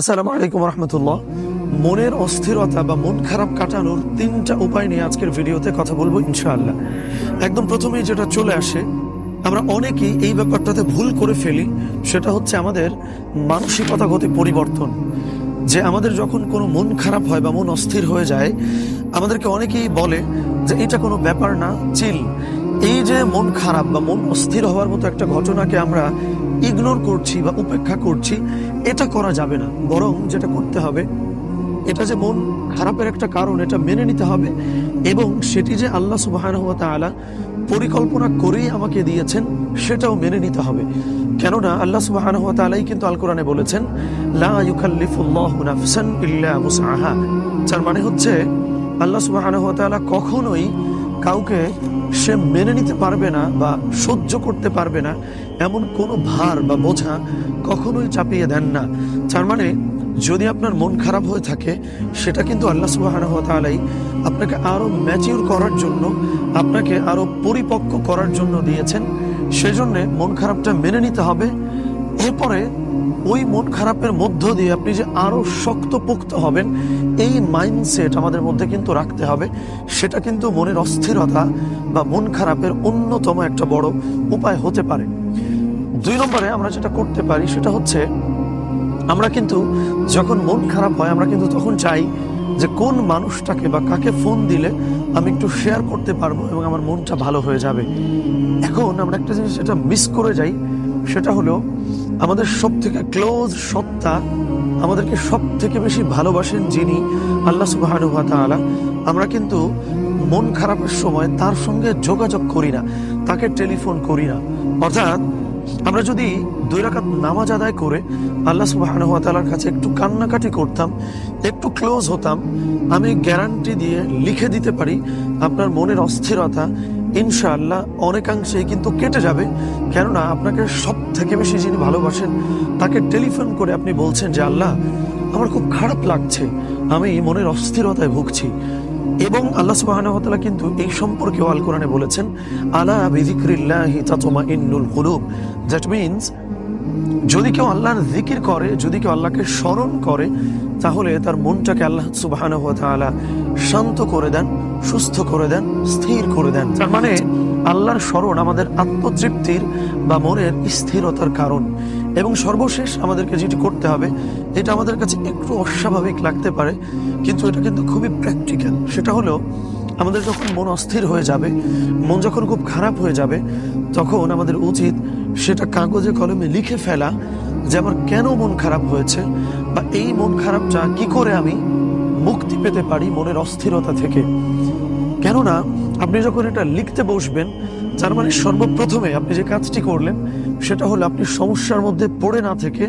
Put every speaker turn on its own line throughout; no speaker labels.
আসসালামু আলাইকুম রহমতুল্লাহ। মনের অস্থিরতা বা মন খারাপ কাটানোর তিনটা উপায় নিয়ে আজকের ভিডিওতে কথা বলব ইনশাআল্লাহ। একদম প্রথমেই যেটা চলে আসে, আমরা অনেকেই এই ব্যাপারটাতে ভুল করে ফেলি, সেটা হচ্ছে আমাদের মানসিকতাগত পরিবর্তন। যে আমাদের যখন কোনো মন খারাপ হয় বা মন অস্থির হয়ে যায়, আমাদেরকে অনেকেই বলে যে এটা কোনো ব্যাপার না, চিল। এই যে মন খারাপ বা মন অস্থির হওয়ার মতো একটা ঘটনাকে আমরা ইগনোর করছি বা উপেক্ষা করছি, এটা করা যাবে না। বরং যেটা করতে হবে, এটা যে মন খারাপের একটা কারণ, এটা মেনে নিতে হবে এবং সেটি যে আল্লাহ সুবাহ পরিকল্পনা করেই আমাকে দিয়েছেন, সেটাও মেনে নিতে হবে। কেননা আল্লাহ সুবাহ কিন্তু আল কোরআনে বলেছেন, লা ইউকাল্লিফুল্লাহু নাফসান ইল্লা মুসআহা যার মানে হচ্ছে, আল্লাহ সুবাহ কখনোই কাউকে সে মেনে নিতে পারবে না বা সহ্য করতে পারবে না, এমন কোনো ভার বা বোঝা কখনোই চাপিয়ে দেন না। তার মানে যদি আপনার মন খারাপ হয়ে থাকে, সেটা কিন্তু আল্লাহ সুবাহ আপনাকে আরও ম্যাচিউর করার জন্য, আপনাকে আরও পরিপক্ক করার জন্য দিয়েছেন। সেজন্যে মন খারাপটা মেনে নিতে হবে। এরপরে ওই মন খারাপের মধ্য দিয়ে আপনি যে আরও শক্তপোক্ত হবেন, এই মাইন্ডসেট আমাদের মধ্যে কিন্তু রাখতে হবে। সেটা কিন্তু মনের অস্থিরতা বা মন খারাপের অন্যতম একটা বড় উপায় হতে পারে। দুই নম্বরে আমরা যেটা করতে পারি, সেটা হচ্ছে আমরা কিন্তু যখন মন খারাপ হয়, আমরা কিন্তু তখন চাই যে কোন মানুষটাকে বা কাকে ফোন দিলে আমি একটু শেয়ার করতে পারব এবং আমার মনটা ভালো হয়ে যাবে। এখন আমরা একটা জিনিস যেটা মিস করে যাই সেটা হলো আমাদের সব থেকে ক্লোজ সত্তা, আমাদেরকে সব থেকে বেশি ভালোবাসেন যিনি আল্লাহ সুবাহানুভা তাআলা। আমরা কিন্তু মন খারাপের সময় তার সঙ্গে যোগাযোগ করি না, তাকে টেলিফোন করি না। অর্থাৎ আমরা যদি দুই রাকাত নামাজ আদায় করে আল্লাহ তাআলার কাছে একটু কান্নাকাটি করতাম, একটু ক্লোজ হতাম, আমি গ্যারান্টি দিয়ে লিখে দিতে পারি আপনার মনের অস্থিরতা ইনশাআল্লাহ অনেকাংশে কিন্তু কেটে যাবে। কেননা আপনাকে সব থেকে বেশি যিনি ভালোবাসেন, তাকে টেলিফোন করে আপনি বলছেন যে, আল্লাহ, আমার খুব খারাপ লাগছে। আমি মনের অস্থিরতায় ভুগছি। এবং আল্লাহ সুবাহানহতালা কিন্তু এই সম্পর্কে আল কোরআনে বলেছেন, আলা বিজিক্রিল্লাহি তাতমা ইন্নুল হুলুব দ্যাট মিনস যদি কেউ আল্লাহর জিকির করে, যদি কেউ আল্লাহকে স্মরণ করে, তাহলে তার মনটাকে আল্লাহ সুবাহান শান্ত করে দেন, সুস্থ করে দেন, স্থির করে দেন। তার মানে আল্লাহর স্মরণ আমাদের আত্মতৃপ্তির বা মনের স্থিরতার কারণ। এবং সর্বশেষ আমাদেরকে যেটি করতে হবে, এটা আমাদের কাছে একটু অস্বাভাবিক লাগতে পারে, কিন্তু এটা কিন্তু খুবই প্র্যাকটিক্যাল সেটা হলো, আমাদের যখন মন অস্থির হয়ে যাবে, মন যখন খুব খারাপ হয়ে যাবে, তখন আমাদের উচিত সেটা কাগজে কলমে লিখে ফেলা যে আমার কেন মন খারাপ হয়েছে বা এই মন খারাপটা কি করে আমি মুক্তি পেতে পারি মনের অস্থিরতা থেকে? কেননা, আপনি যখন এটা লিখতে বসবেন তার মানে সর্বপ্রথমে আপনি যে কাজটি করলেন, সেটা হলো আপনি সমস্যার মধ্যে পড়ে না থেকে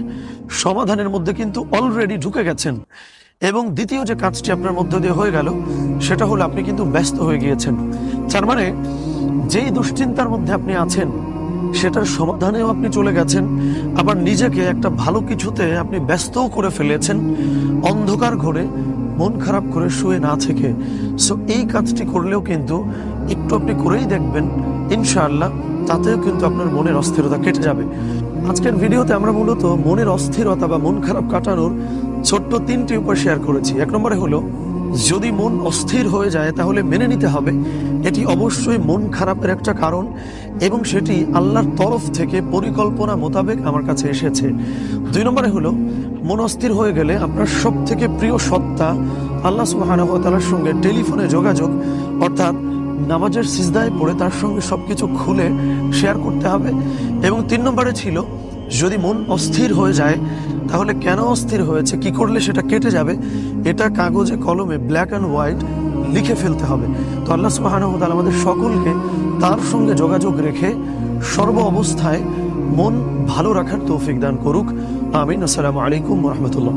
সমাধানের মধ্যে কিন্তু অলরেডি ঢুকে গেছেন। এবং দ্বিতীয় যে কাজটি আপনার মধ্য দিয়ে হয়ে গেল, সেটা হলো আপনি কিন্তু ব্যস্ত হয়ে গিয়েছেন। তার মানে যেই দুশ্চিন্তার মধ্যে আপনি আছেন সেটার সমাধানেও আপনি চলে গেছেন। আবার নিজেকে একটা ভালো কিছুতে আপনি ব্যস্তও করে ফেলেছেন। অন্ধকার ঘরে মন খারাপ করে শুয়ে না থেকে। সো এই কাজটি করলেও কিন্তু একটু আপনি করেই দেখবেন, ইনশাআল্লাহ, তাতেও কিন্তু আপনার মনের অস্থিরতা কেটে যাবে। আজকের ভিডিওতে আমরা মূলত মনের অস্থিরতা বা মন খারাপ কাটানোর ছোট্ট তিনটি উপায় শেয়ার করেছি। এক নম্বরে হলো, যদি মন অস্থির হয়ে যায় তাহলে মেনে নিতে হবে। এটি অবশ্যই মন খারাপের একটা কারণ। এবং সেটি আল্লাহর তরফ থেকে পরিকল্পনা মোতাবেক আমার কাছে এসেছে। দুই নম্বরে হলো, মন অস্থির হয়ে গেলে আপনার সব থেকে প্রিয় সত্তা আল্লাহ সুবাহানতালার সঙ্গে টেলিফোনে যোগাযোগ, অর্থাৎ নামাজের সিজদায় পড়ে তার সঙ্গে সবকিছু খুলে শেয়ার করতে হবে। এবং তিন নম্বরে ছিল, যদি মন অস্থির হয়ে যায়, তাহলে কেন অস্থির হয়েছে, কি করলে সেটা কেটে যাবে, এটা কাগজে, কলমে ব্ল্যাক অ্যান্ড হোয়াইট লিখে ফেলতে হবে। তো আল্লাহ সুবাহানহতাল আমাদের সকলকে তার সঙ্গে যোগাযোগ রেখে সর্ব অবস্থায় মন ভালো রাখার তৌফিক দান করুক। আমিন। আসসালামু আলাইকুম রহমতুল্লাহ।